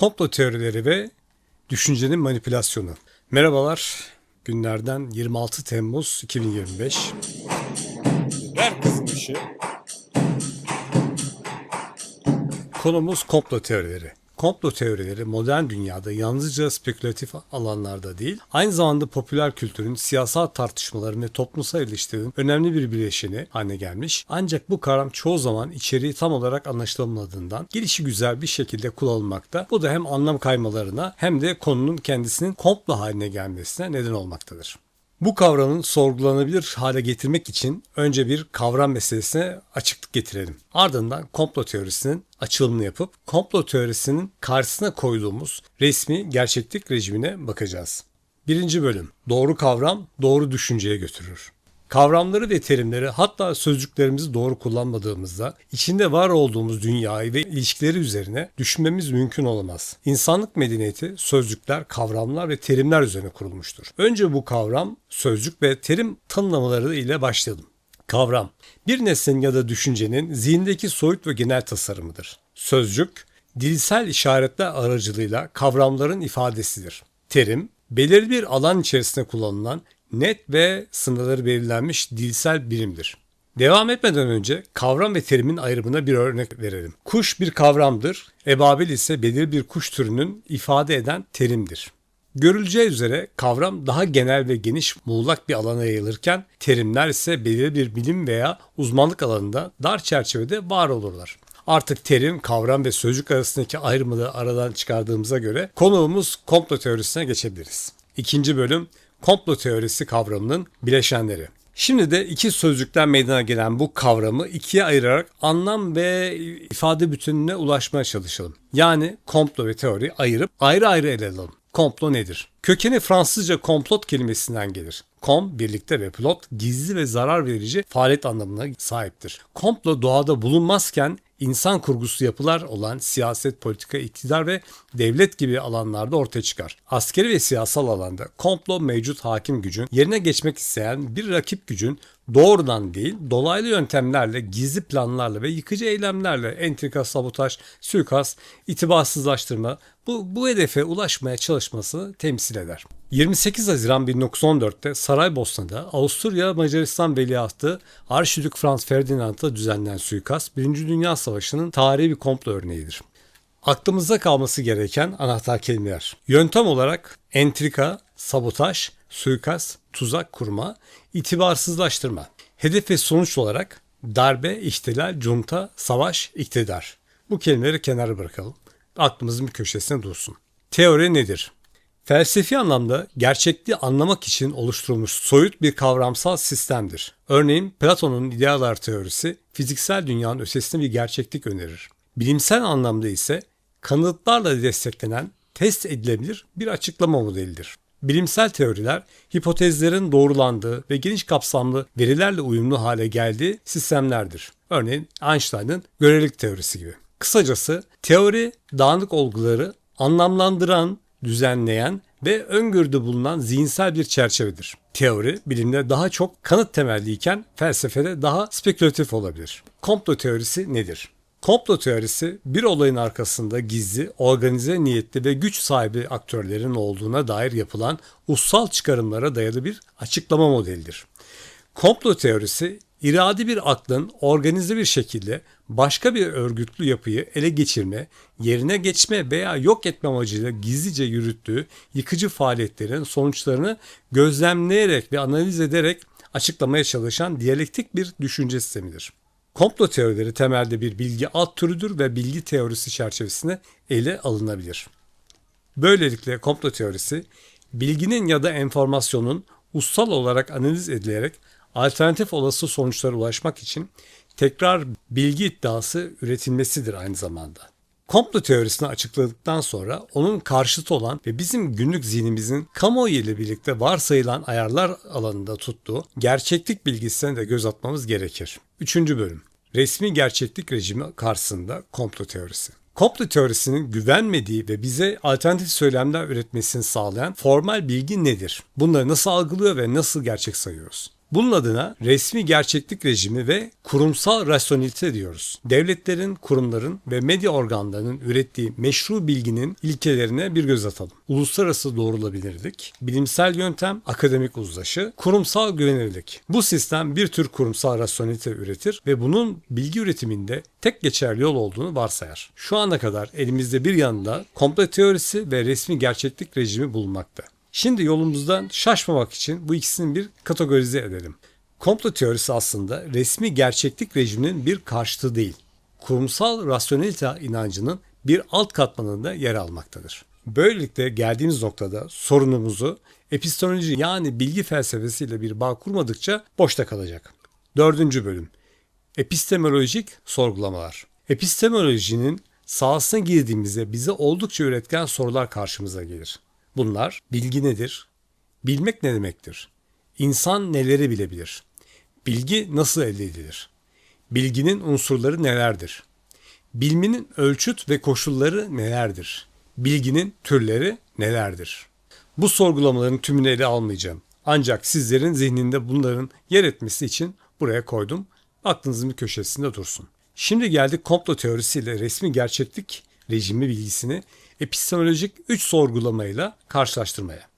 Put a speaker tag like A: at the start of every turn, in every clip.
A: Komplo teorileri ve düşüncenin manipülasyonu. Merhabalar. Günlerden 26 Temmuz 2025. Ver kızım işi. Konumuz komplo teorileri. Komplo teorileri modern dünyada yalnızca spekülatif alanlarda değil, aynı zamanda popüler kültürün, siyasal tartışmaların ve toplumsal ilişkilerin önemli bir bileşeni haline gelmiş. Ancak bu kavram çoğu zaman içeriği tam olarak anlaşılamadığından gelişi güzel bir şekilde kullanılmakta. Bu da hem anlam kaymalarına hem de konunun kendisinin komplo haline gelmesine neden olmaktadır. Bu kavramın sorgulanabilir hale getirmek için önce bir kavram meselesine açıklık getirelim. Ardından komplo teorisinin açılımını yapıp komplo teorisinin karşısına koyduğumuz resmi gerçeklik rejimine bakacağız. Birinci bölüm. Doğru kavram doğru düşünceye götürür. Kavramları ve terimleri hatta sözcüklerimizi doğru kullanmadığımızda içinde var olduğumuz dünyayı ve ilişkileri üzerine düşünmemiz mümkün olamaz. İnsanlık medeniyeti sözcükler, kavramlar ve terimler üzerine kurulmuştur. Önce bu kavram, sözcük ve terim tanımlamaları ile başlayalım. Kavram, bir nesnenin ya da düşüncenin zihindeki soyut ve genel tasarımıdır. Sözcük, dilsel işaretler aracılığıyla kavramların ifadesidir. Terim, belirli bir alan içerisinde kullanılan net ve sınırları belirlenmiş dilsel birimdir. Devam etmeden önce kavram ve terimin ayrımına bir örnek verelim. Kuş bir kavramdır, ebabil ise belirli bir kuş türünün ifade eden terimdir. Görüleceği üzere kavram daha genel ve geniş muğlak bir alana yayılırken terimler ise belirli bir bilim veya uzmanlık alanında dar çerçevede var olurlar. Artık terim, kavram ve sözcük arasındaki ayrımı da aradan çıkardığımıza göre konuğumuz komplo teorisine geçebiliriz. İkinci bölüm komplo teorisi kavramının bileşenleri. Şimdi de iki sözcükten meydana gelen bu kavramı ikiye ayırarak anlam ve ifade bütününe ulaşmaya çalışalım. Yani komplo ve teori ayırıp ayrı ayrı ele alalım. Komplo nedir? Kökeni Fransızca komplot kelimesinden gelir. Kom birlikte ve plot gizli ve zarar verici faaliyet anlamına sahiptir. Komplo doğada bulunmazken insan kurgusu yapılar olan siyaset, politika, iktidar ve devlet gibi alanlarda ortaya çıkar. Askeri ve siyasal alanda komplo mevcut hakim gücün yerine geçmek isteyen bir rakip gücün doğrudan değil dolaylı yöntemlerle, gizli planlarla ve yıkıcı eylemlerle entrika, sabotaj, suikast, itibarsızlaştırma bu, bu hedefe ulaşmaya çalışmasını temsil eder. 28 Haziran 1914'te Saraybosna'da Avusturya Macaristan Veliahtı Arşidük Franz Ferdinand'a düzenlenen suikast 1. Dünya Savaşı'nın tarihi bir komplo örneğidir. Aklımızda kalması gereken anahtar kelimeler. Yöntem olarak entrika, sabotaj, suikast, tuzak kurma, itibarsızlaştırma. Hedef ve sonuç olarak darbe, ihtilal, junta, savaş, iktidar. Bu kelimeleri kenara bırakalım. Aklımızın bir köşesine dursun. Teori nedir? Felsefi anlamda gerçekliği anlamak için oluşturulmuş soyut bir kavramsal sistemdir. Örneğin Platon'un idealar teorisi fiziksel dünyanın ötesinde bir gerçeklik önerir. Bilimsel anlamda ise kanıtlarla desteklenen, test edilebilir bir açıklama modelidir. Bilimsel teoriler, hipotezlerin doğrulandığı ve geniş kapsamlı verilerle uyumlu hale geldiği sistemlerdir. Örneğin Einstein'ın görelilik teorisi gibi. Kısacası teori dağınık olguları anlamlandıran, düzenleyen ve öngörüde bulunan zihinsel bir çerçevedir. Teori bilimde daha çok kanıt temelliyken felsefede daha spekülatif olabilir. Komplo teorisi nedir? Komplo teorisi bir olayın arkasında gizli, organize niyetli ve güç sahibi aktörlerin olduğuna dair yapılan ussal çıkarımlara dayalı bir açıklama modelidir. Komplo teorisi iradi bir aklın organize bir şekilde başka bir örgütlü yapıyı ele geçirme, yerine geçme veya yok etme amacıyla gizlice yürüttüğü yıkıcı faaliyetlerin sonuçlarını gözlemleyerek ve analiz ederek açıklamaya çalışan diyalektik bir düşünce sistemidir. Komplo teorileri temelde bir bilgi alt türüdür ve bilgi teorisi çerçevesinde ele alınabilir. Böylelikle komplo teorisi bilginin ya da enformasyonun ussal olarak analiz edilerek alternatif olası sonuçlara ulaşmak için tekrar bilgi iddiası üretilmesidir aynı zamanda. Komplo teorisini açıkladıktan sonra onun karşıtı olan ve bizim günlük zihnimizin kamuoyu ile birlikte varsayılan ayarlar alanında tuttuğu gerçeklik bilgisine de göz atmamız gerekir. Üçüncü bölüm. Resmi gerçeklik rejimi karşısında komplo teorisi. Komplo teorisinin güvenmediği ve bize alternatif söylemler üretmesini sağlayan formal bilgi nedir? Bunları nasıl algılıyor ve nasıl gerçek sayıyoruz? Bunun adına resmi gerçeklik rejimi ve kurumsal rasyonelite diyoruz. Devletlerin, kurumların ve medya organlarının ürettiği meşru bilginin ilkelerine bir göz atalım. Uluslararası doğrulabilirlik, bilimsel yöntem, akademik uzlaşı, kurumsal güvenilirlik. Bu sistem bir tür kurumsal rasyonelite üretir ve bunun bilgi üretiminde tek geçerli yol olduğunu varsayar. Şu ana kadar elimizde bir yanında komplo teorisi ve resmi gerçeklik rejimi bulunmakta. Şimdi yolumuzdan şaşmamak için bu ikisini bir kategorize edelim. Komplo teorisi aslında resmi gerçeklik rejiminin bir karşıtı değil. Kurumsal rasyonelite inancının bir alt katmanında yer almaktadır. Böylelikle geldiğimiz noktada sorunumuzu epistemoloji yani bilgi felsefesiyle bir bağ kurmadıkça boşta kalacak. Dördüncü bölüm. Epistemolojik sorgulamalar. Epistemolojinin sahasına girdiğimizde bize oldukça üretken sorular karşımıza gelir. Bunlar bilgi nedir? Bilmek ne demektir? İnsan neleri bilebilir? Bilgi nasıl elde edilir? Bilginin unsurları nelerdir? Bilmenin ölçüt ve koşulları nelerdir? Bilginin türleri nelerdir? Bu sorgulamaların tümünü ele almayacağım. Ancak sizlerin zihninde bunların yer etmesi için buraya koydum. Aklınızın bir köşesinde dursun. Şimdi geldik komplo teorisiyle resmi gerçeklik rejimi bilgisini epistemolojik 3 sorgulamayla karşılaştırmaya.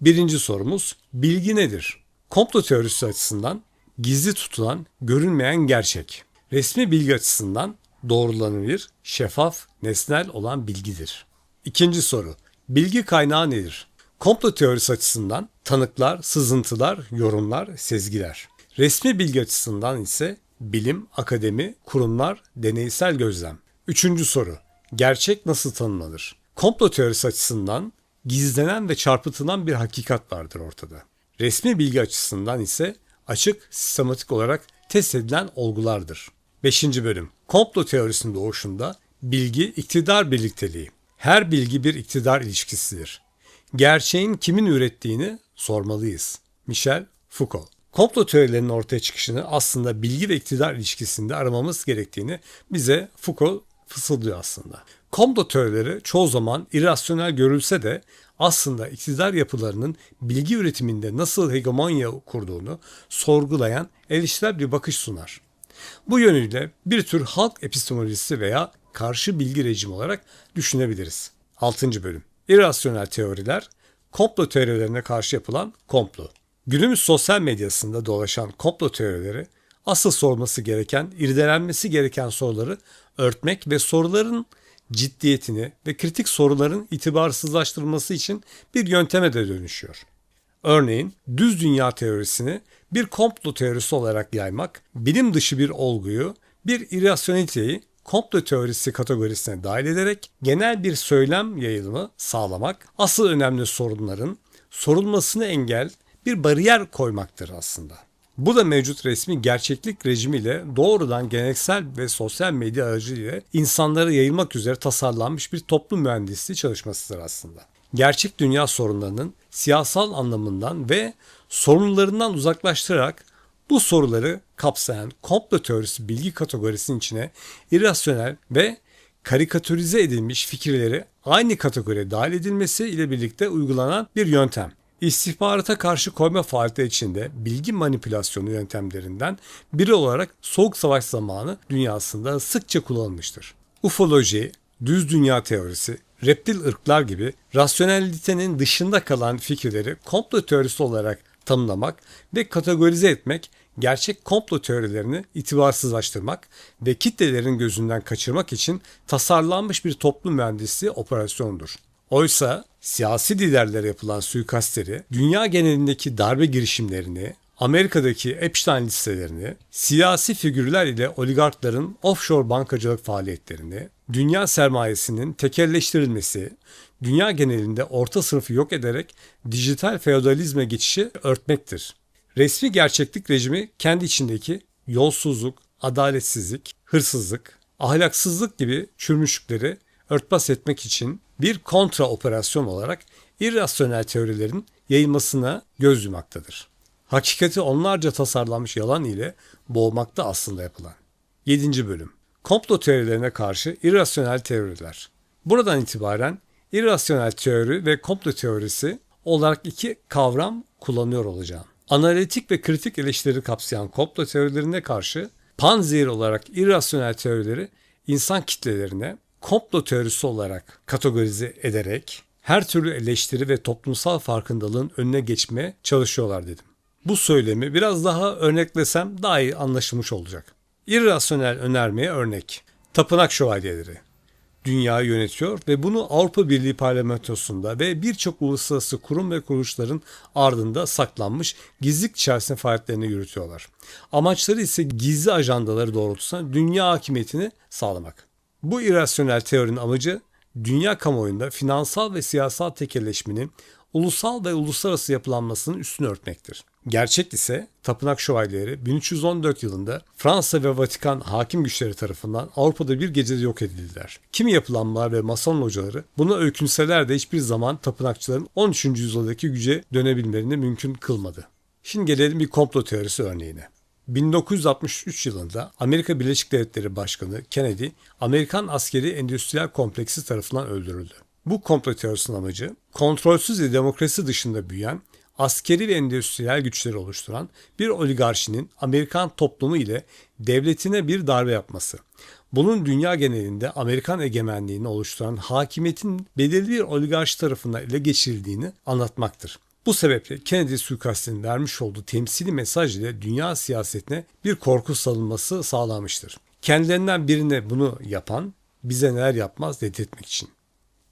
A: Birinci sorumuz bilgi nedir? Komplo teorisi açısından gizli tutulan, görünmeyen gerçek. Resmi bilgi açısından doğrulanabilir, şeffaf, nesnel olan bilgidir. İkinci soru. Bilgi kaynağı nedir? Komplo teorisi açısından tanıklar, sızıntılar, yorumlar, sezgiler. Resmi bilgi açısından ise bilim, akademi, kurumlar, deneysel gözlem. Üçüncü soru. Gerçek nasıl tanımlanır? Komplo teorisi açısından gizlenen ve çarpıtılan bir hakikat vardır ortada. Resmi bilgi açısından ise açık, sistematik olarak test edilen olgulardır. 5. bölüm. Komplo teorisinin doğuşunda bilgi iktidar birlikteliği. Her bilgi bir iktidar ilişkisidir. Gerçeğin kimin ürettiğini sormalıyız. Michel Foucault. Komplo teorilerinin ortaya çıkışını aslında bilgi ve iktidar ilişkisinde aramamız gerektiğini bize Foucault fısıldıyor aslında. Komplo teorileri çoğu zaman irrasyonel görülse de aslında iktidar yapılarının bilgi üretiminde nasıl hegemonya kurduğunu sorgulayan eleştirel bir bakış sunar. Bu yönüyle bir tür halk epistemolojisi veya karşı bilgi rejimi olarak düşünebiliriz. 6. bölüm. İrrasyonel teoriler, komplo teorilerine karşı yapılan komplo. Günümüz sosyal medyasında dolaşan komplo teorileri asıl sorması gereken, irdelenmesi gereken soruları örtmek ve soruların ciddiyetini ve kritik soruların itibarsızlaştırılması için bir yönteme de dönüşüyor. Örneğin düz dünya teorisini bir komplo teorisi olarak yaymak, bilim dışı bir olguyu, bir irrasyoneliteyi komplo teorisi kategorisine dahil ederek genel bir söylem yayılımı sağlamak, asıl önemli sorunların sorulmasını engel bir bariyer koymaktır aslında. Bu da mevcut resmi gerçeklik rejimiyle doğrudan geleneksel ve sosyal medya aracılığıyla insanlara yayılmak üzere tasarlanmış bir toplum mühendisliği çalışmasıdır aslında. Gerçek dünya sorunlarının siyasal anlamından ve sorunlarından uzaklaştırarak bu soruları kapsayan komplo teorisi bilgi kategorisinin içine irrasyonel ve karikatürize edilmiş fikirleri aynı kategoriye dahil edilmesi ile birlikte uygulanan bir yöntem. İstihbarata karşı koyma faaliyeti içinde bilgi manipülasyonu yöntemlerinden biri olarak Soğuk Savaş zamanı dünyasında sıkça kullanılmıştır. Ufoloji, düz dünya teorisi, reptil ırklar gibi rasyonelitenin dışında kalan fikirleri komplo teorisi olarak tanımlamak ve kategorize etmek gerçek komplo teorilerini itibarsızlaştırmak ve kitlelerin gözünden kaçırmak için tasarlanmış bir toplum mühendisliği operasyonudur. Oysa siyasi liderlere yapılan suikastleri, dünya genelindeki darbe girişimlerini, Amerika'daki Epstein listelerini, siyasi figürler ile oligarkların offshore bankacılık faaliyetlerini, dünya sermayesinin tekelleştirilmesi, dünya genelinde orta sınıfı yok ederek dijital feodalizme geçişi örtmektir. Resmi gerçeklik rejimi kendi içindeki yolsuzluk, adaletsizlik, hırsızlık, ahlaksızlık gibi çürümüşlükleri örtbas etmek için bir kontra operasyon olarak irrasyonel teorilerin yayılmasına göz yumaktadır. Hakikati onlarca tasarlanmış yalan ile boğmakta aslında yapılan. 7. bölüm. Komplo teorilerine karşı irrasyonel teoriler. Buradan itibaren irrasyonel teori ve komplo teorisi olarak iki kavram kullanıyor olacağım. Analitik ve kritik eleştiri kapsayan komplo teorilerine karşı panzehir olarak irrasyonel teorileri insan kitlelerine komplo teorisi olarak kategorize ederek her türlü eleştiri ve toplumsal farkındalığın önüne geçmeye çalışıyorlar dedim. Bu söylemi biraz daha örneklesem daha iyi anlaşılmış olacak. İrrasyonel önermeye örnek. Tapınak şövalyeleri. Dünyayı yönetiyor ve bunu Avrupa Birliği parlamentosunda ve birçok uluslararası kurum ve kuruluşların ardında saklanmış gizlilik içerisinde faaliyetlerini yürütüyorlar. Amaçları ise gizli ajandaları doğrultusunda dünya hakimiyetini sağlamak. Bu irrasyonel teorinin amacı dünya kamuoyunda finansal ve siyasal tekelleşmenin ulusal ve uluslararası yapılanmasının üstünü örtmektir. Gerçek ise tapınak şövalyeleri 1314 yılında Fransa ve Vatikan hakim güçleri tarafından Avrupa'da bir gecede yok edildiler. Kimi yapılanmalar ve mason hocaları buna öykünseler de hiçbir zaman tapınakçıların 13. yüzyıldaki güce dönebilmelerini mümkün kılmadı. Şimdi gelelim bir komplo teorisi örneğine. 1963 yılında Amerika Birleşik Devletleri Başkanı Kennedy, Amerikan askeri endüstriyel kompleksi tarafından öldürüldü. Bu komplo teorisinin amacı, kontrolsüz ve demokrasi dışında büyüyen, askeri ve endüstriyel güçleri oluşturan bir oligarşinin Amerikan toplumu ile devletine bir darbe yapması. Bunun dünya genelinde Amerikan egemenliğini oluşturan hakimiyetin belirli bir oligarşi tarafından ele geçirildiğini anlatmaktır. Bu sebeple Kennedy suikastinin vermiş olduğu temsili mesaj ile dünya siyasetine bir korku salınması sağlamıştır. Kendilerinden birine bunu yapan bize neler yapmaz dedirtmek için.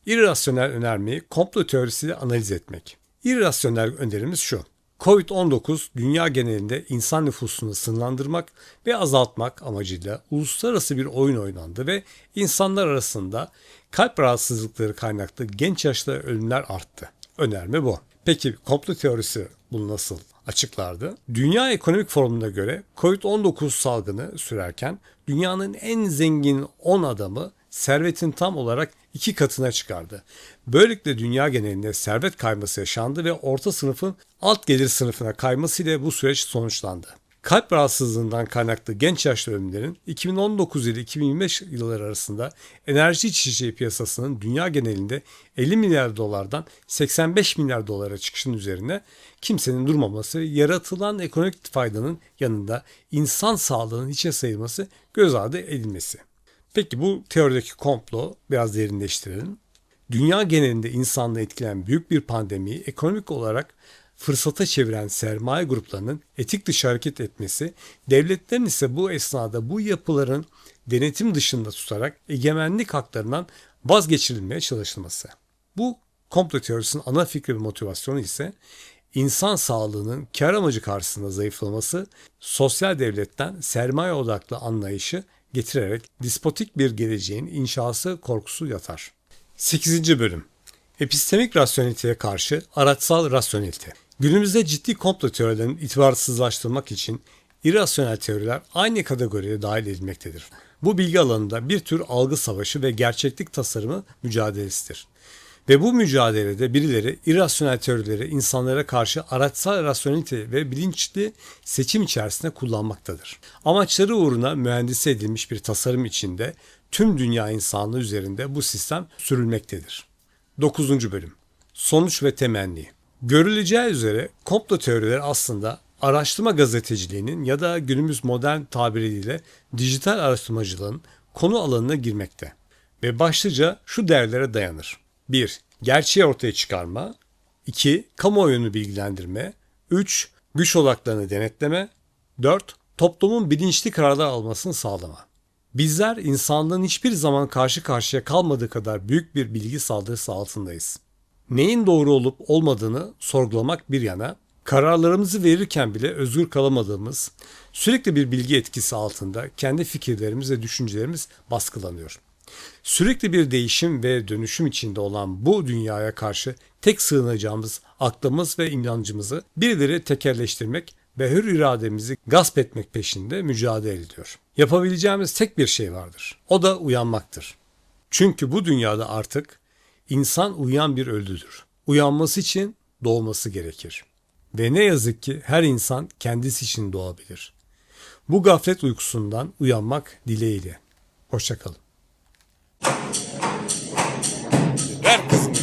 A: İrrasyonel önermeyi komplo teorisiyle analiz etmek. İrrasyonel önerimiz şu. Covid-19 dünya genelinde insan nüfusunu sınırlandırmak ve azaltmak amacıyla uluslararası bir oyun oynandı ve insanlar arasında kalp rahatsızlıkları kaynaklı genç yaşta ölümler arttı. Önerme bu. Peki komplo teorisi bunu nasıl açıklardı? Dünya Ekonomik Forumu'na göre Covid-19 salgını sürerken dünyanın en zengin 10 adamı servetin tam olarak iki katına çıkardı. Böylelikle dünya genelinde servet kayması yaşandı ve orta sınıfın alt gelir sınıfına kayması ile bu süreç sonuçlandı. Kalp rahatsızlığından kaynaklı genç yaşlı ölümlerin 2019 ile 2025 yılları arasında enerji içeceği piyasasının dünya genelinde 50 milyar dolardan 85 milyar dolara çıkışının üzerine kimsenin durmaması yaratılan ekonomik faydanın yanında insan sağlığının hiçe sayılması göz ardı edilmesi. Peki bu teorideki komplo biraz derinleştirelim. Dünya genelinde insanlığı etkileyen büyük bir pandemiyi ekonomik olarak fırsata çeviren sermaye gruplarının etik dışı hareket etmesi, devletlerin ise bu esnada bu yapıların denetim dışında tutarak egemenlik haklarından vazgeçirilmeye çalışılması. Bu komplo teorisinin ana fikri ve motivasyonu ise insan sağlığının kar amacı karşısında zayıflaması, sosyal devletten sermaye odaklı anlayışı getirerek dispotik bir geleceğin inşası korkusu yatar. 8. bölüm Epistemik rasyoneliteye karşı araçsal rasyonelite. Günümüzde ciddi komplo teorilerini itibarsızlaştırmak için irrasyonel teoriler aynı kategoriye dahil edilmektedir. Bu bilgi alanında bir tür algı savaşı ve gerçeklik tasarımı mücadelesidir. Ve bu mücadelede birileri irrasyonel teorileri insanlara karşı araçsal rasyonelite ve bilinçli seçim içerisinde kullanmaktadır. Amaçları uğruna mühendisi edilmiş bir tasarım içinde tüm dünya insanlığı üzerinde bu sistem sürülmektedir. 9. bölüm Sonuç ve temenni Görüleceği üzere komplo teorileri aslında araştırma gazeteciliğinin ya da günümüz modern tabiriyle dijital araştırmacılığın konu alanına girmekte. Ve başlıca şu değerlere dayanır. 1. Gerçeği ortaya çıkarma. 2. Kamuoyunu bilgilendirme. 3. Güç odaklarını denetleme. 4. Toplumun bilinçli kararlar almasını sağlama. Bizler insanlığın hiçbir zaman karşı karşıya kalmadığı kadar büyük bir bilgi saldırısı altındayız. Neyin doğru olup olmadığını sorgulamak bir yana, kararlarımızı verirken bile özgür kalamadığımız, sürekli bir bilgi etkisi altında kendi fikirlerimiz ve düşüncelerimiz baskılanıyor. Sürekli bir değişim ve dönüşüm içinde olan bu dünyaya karşı tek sığınacağımız aklımız ve inancımızı birileri tekerleştirmek ve hür irademizi gasp etmek peşinde mücadele ediyor. Yapabileceğimiz tek bir şey vardır. O da uyanmaktır. Çünkü bu dünyada artık insan uyan bir öldüdür. Uyanması için doğması gerekir. Ve ne yazık ki her insan kendisi için doğabilir. Bu gaflet uykusundan uyanmak dileğiyle. Hoşçakalın. Ver kızım.